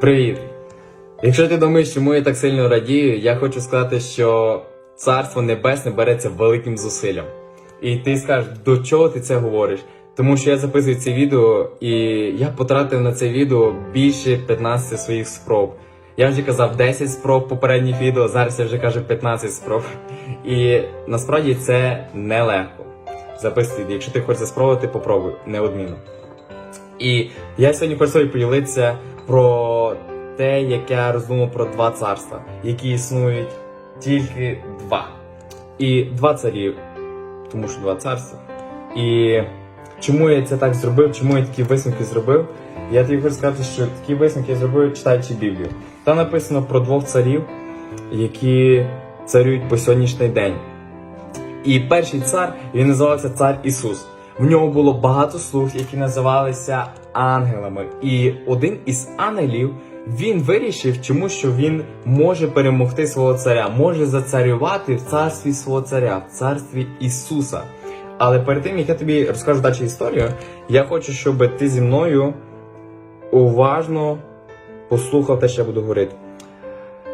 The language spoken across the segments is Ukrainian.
Привіт! Якщо ти думаєш, чому я так сильно радію, я хочу сказати, що Царство Небесне береться великим зусиллям. І ти скажеш, до чого ти це говориш? Тому що я записую це відео, і я потратив на це відео більше 15 своїх спроб. Я вже казав 10 спроб попередніх відео, зараз я вже кажу 15 спроб. І насправді це нелегко. Записуй, якщо ти хочеш спробувати, попробуй, неодмінно. І я сьогодні хочу собі поділитися про те, як я роздумав про два царства, які існують тільки два. І два царі, тому що два царства. І чому я це так зробив, чому я такі висновки зробив? Я тобі хочу сказати, що такі висновки я зробив, читаючи Біблію. Там написано про двох царів, які царюють по сьогоднішній день. І перший цар він називався Цар Ісус. В нього було багато слуг, які називалися ангелами. І один із ангелів він вирішив, чому що він може перемогти свого царя, може зацарювати в царстві свого царя, в царстві Ісуса. Але перед тим як я тобі розкажу далі історію, я хочу, щоб ти зі мною уважно послухав те, що я буду говорити.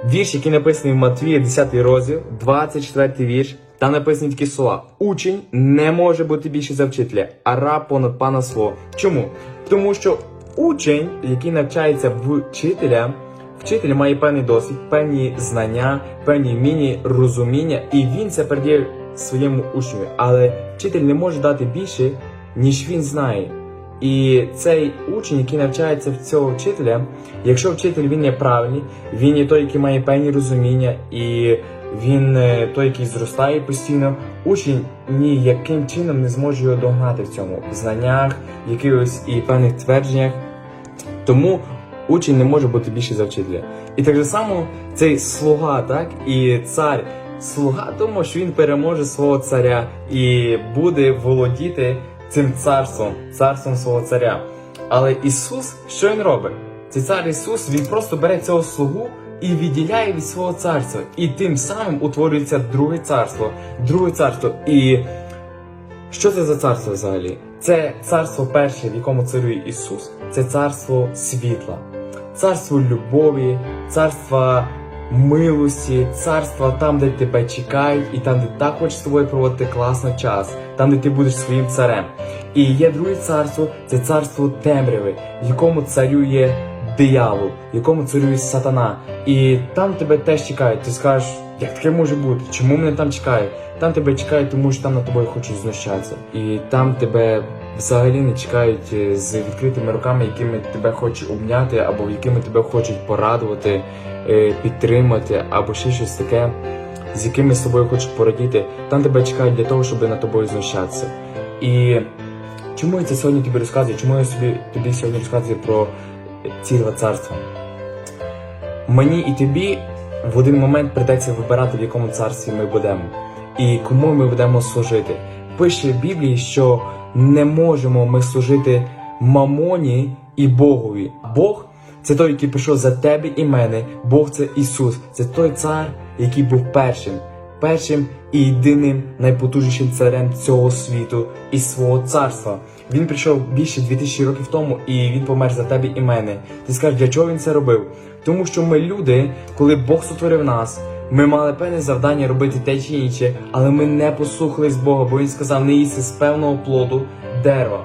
Вірш, який написаний в Матвія, 10 розділ, 24 вірш. Там написані такі слова: Учень не може бути більше за вчителя, а раб понад пана свого. Чому? Тому що учень, який навчається вчителя, вчитель має певний досвід, певні знання, певні вміння, розуміння, і він це передає своєму учню. Але вчитель не може дати більше, ніж він знає. І цей учень, який навчається в цього вчителя, якщо вчитель він є правильний, він є той, який має певні розуміння, і він е, той, який зростає постійно, учень ніяким чином не зможе його догнати в цьому знаннях, якихось і певних твердженнях. Тому учень не може бути більше за вчителя. І так же само цей слуга, так і цар. Слуга тому, що він переможе свого царя і буде володіти цим царством, царством свого царя. Але Ісус, що він робить? Цей цар Ісус, він просто бере цього слугу і відділяє від свого царства. І тим самим утворюється друге царство, друге царство. І що це за царство взагалі? Це царство перше, в якому царює Ісус. Це царство світла, царство любові, царство милості, царство там, де тебе чекають, і там, де так хочеш з тобою проводити класно час, там, де ти будеш своїм царем. І є друге царство, це царство темряви, в якому царює диявол, в якому царює сатана. І там тебе теж чекають. Ти скажеш, як таке може бути? Чому мене там чекають? Там тебе чекають, тому що там над тобою хочуть знущатися. І там тебе взагалі не чекають е, з відкритими руками, якими тебе хочуть обняти, або якими тебе хочуть порадувати, е, підтримати, або ще щось таке, з якими з тобою хочуть порадіти. Там тебе чекають для того, щоб над тобою знущатися. І чому я це сьогодні тобі розказую? Чому я собі тобі сьогодні розказую про ці два царства? Мені і тобі в один момент придеться вибирати, в якому царстві ми будемо, і кому ми будемо служити. Пише в Біблії, що не можемо ми служити мамоні і Богові. Бог це той, який прийшов за тебе і мене. Бог це Ісус, це той цар, який був першим, першим і єдиним найпотужнішим царем цього світу і свого царства. Він прийшов більше 2000 років тому, і він помер за тебе і мене. Ти скажеш, для чого він це робив? Тому що ми люди, коли Бог сотворив нас, ми мали певне завдання робити те чи інше, але ми не послухались Бога, бо він сказав не їсти з певного плоду дерева.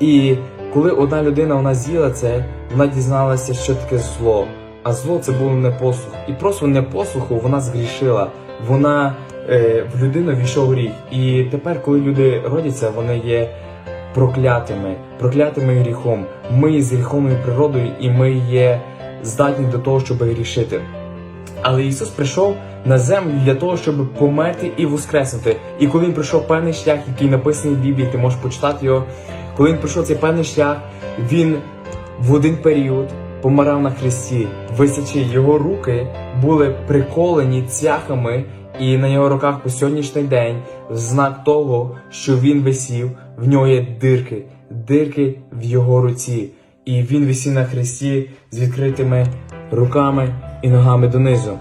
І коли одна людина вона з'їла це, вона дізналася, що таке зло. А зло це було непослух. І просто непослуху вона згрішила. Вона е, в людину війшов гріх. І тепер, коли люди родяться, вони є проклятими, проклятими гріхом. Ми з гріховною природою, і ми є здатні до того, щоб грішити. Але Ісус прийшов на землю для того, щоб померти і воскреснути. І коли він пройшов певний шлях, який написаний в Біблії, ти можеш почитати його. Коли він пройшов цей певний шлях, він в один період помирав на хресті, висячи його руки були приколені цяхами, і на його руках по сьогоднішній день в знак того, що він висів, в нього є дирки, дирки в його руці. І він висів на хресті з відкритими руками і ногами донизу.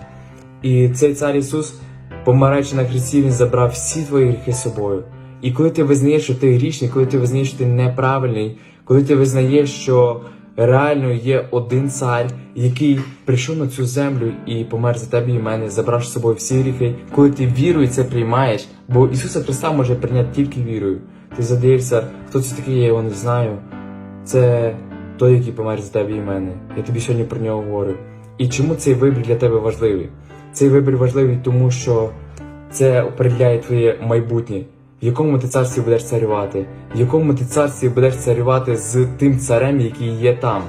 І цей цар Ісус, помираючи на хресті, Він забрав всі твої гріхи собою. І коли ти визнаєш, що ти грішний, коли ти визнаєш, що ти неправильний, коли ти визнаєш, що реально є один цар, який прийшов на цю землю і помер за тебе і мене, забравши з собою всі гріхи. Коли ти вірою це приймаєш, бо Ісуса Христа може прийняти тільки вірою. Ти задаєшся, хто це такий, я його не знаю. Це той, який помер за тебе і мене. Я тобі сьогодні про нього говорю. І чому цей вибір для тебе важливий? Цей вибір важливий, тому що це определяє твоє майбутнє, в якому ти царстві будеш царювати, в якому ти царстві будеш царювати з тим царем, який є там.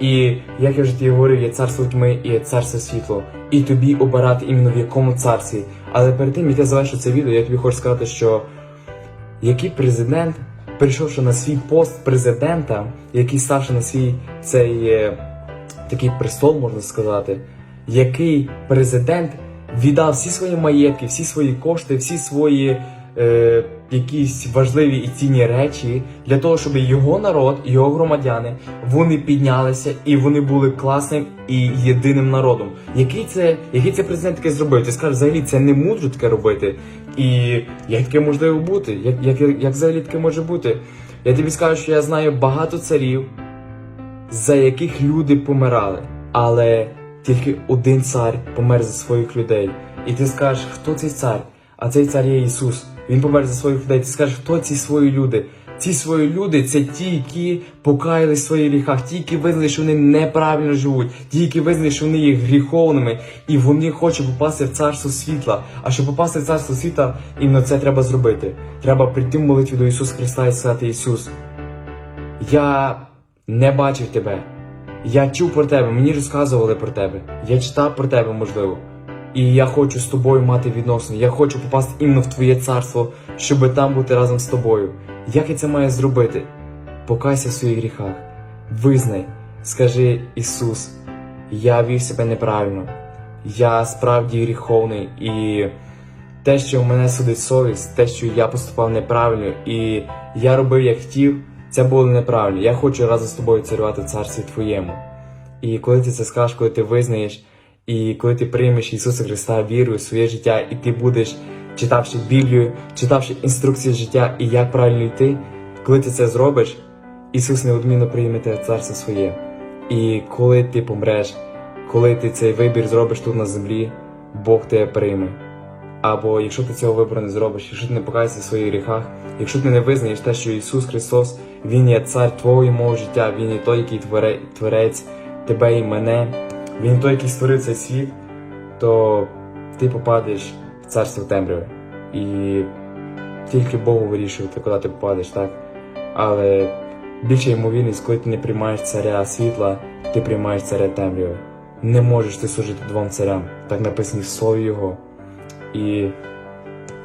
І як я вже тобі говорив, є царство тьми і є царство світло. І тобі обирати іменно в якому царстві. Але перед тим, як я завершу це відео, я тобі хочу сказати, що який президент, прийшовши на свій пост президента, який ставши на свій цей е, такий престол, можна сказати, який президент віддав всі свої маєтки, всі свої кошти, всі свої е, якісь важливі і цінні речі для того, щоб його народ, його громадяни, вони піднялися і вони були класним і єдиним народом. Який це, який це президент таке зробив? Ти скажеш, взагалі це не мудро таке робити. І як таке можливо бути? Як, як, як взагалі таке може бути? Я тобі скажу, що я знаю багато царів, за яких люди помирали, але тільки один цар помер за своїх людей. І ти скажеш, хто цей цар? А цей цар є Ісус. Він помер за своїх людей. Ти скажеш, хто ці свої люди? Ці свої люди це ті, які покаялись в своїх гріхах, ті, які визнали, що вони неправильно живуть, ті, які визнали, що вони є гріховними, і вони хочуть попасти в царство світла. А щоб попасти в царство світла, іменно це треба зробити. Треба прийти в молитві до Ісуса Христа і сказати Ісус. Я не бачив тебе. Я чув про тебе, мені розказували про тебе. Я читав про тебе, можливо. І я хочу з тобою мати відносини. Я хочу попасти іменно в твоє царство, щоб там бути разом з тобою. Як я це маю зробити? Покайся в своїх гріхах. Визнай, скажи Ісус, я вів себе неправильно. Я справді гріховний і те, що в мене судить совість, те, що я поступав неправильно, і я робив як хотів, це було неправильно. Я хочу разом з тобою царювати в царстві твоєму. І коли ти це скажеш, коли ти визнаєш, і коли ти приймеш Ісуса Христа віру в своє життя, і ти будеш, читавши Біблію, читавши інструкції життя і як правильно йти, коли ти це зробиш, Ісус неодмінно прийме тебе царство своє. І коли ти помреш, коли ти цей вибір зробиш тут на землі, Бог тебе прийме. Або якщо ти цього вибору не зробиш, якщо ти не покаєшся в своїх гріхах, якщо ти не визнаєш те, що Ісус Христос, Він є цар твого і мого життя, Він є той, який творе, творець тебе і мене, Він той, який створив цей світ, то ти попадеш в царство темряви. І тільки Богу вирішувати, куди ти попадеш, так? Але більша ймовірність, коли ти не приймаєш царя світла, ти приймаєш царя темряви. Не можеш ти служити двом царям, так написано в слові Його. І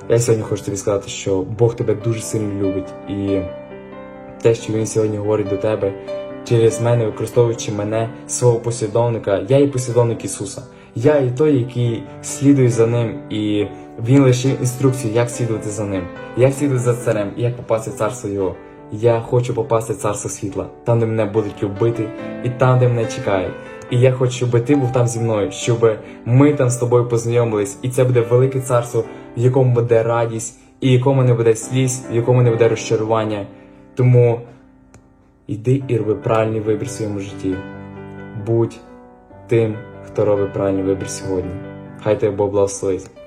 я сьогодні хочу тобі сказати, що Бог тебе дуже сильно любить. І те, що Він сьогодні говорить до тебе через мене, використовуючи мене, свого послідовника, я є послідовник Ісуса. Я і той, який слідує за ним, і він лишив інструкцію, як слідувати за ним, як слідувати за царем, і як попасти в царство Його. Я хочу попасти в царство світла, там, де мене будуть любити, і там, де мене чекають. І я хочу, щоб ти був там зі мною, щоб ми там з тобою познайомились, і це буде велике царство, в якому буде радість, і якому не буде сліз, в якому не буде розчарування. Тому йди і роби правильний вибір в своєму житті. Будь тим, хто робить правильний вибір сьогодні. Хай тебе Бог благословить.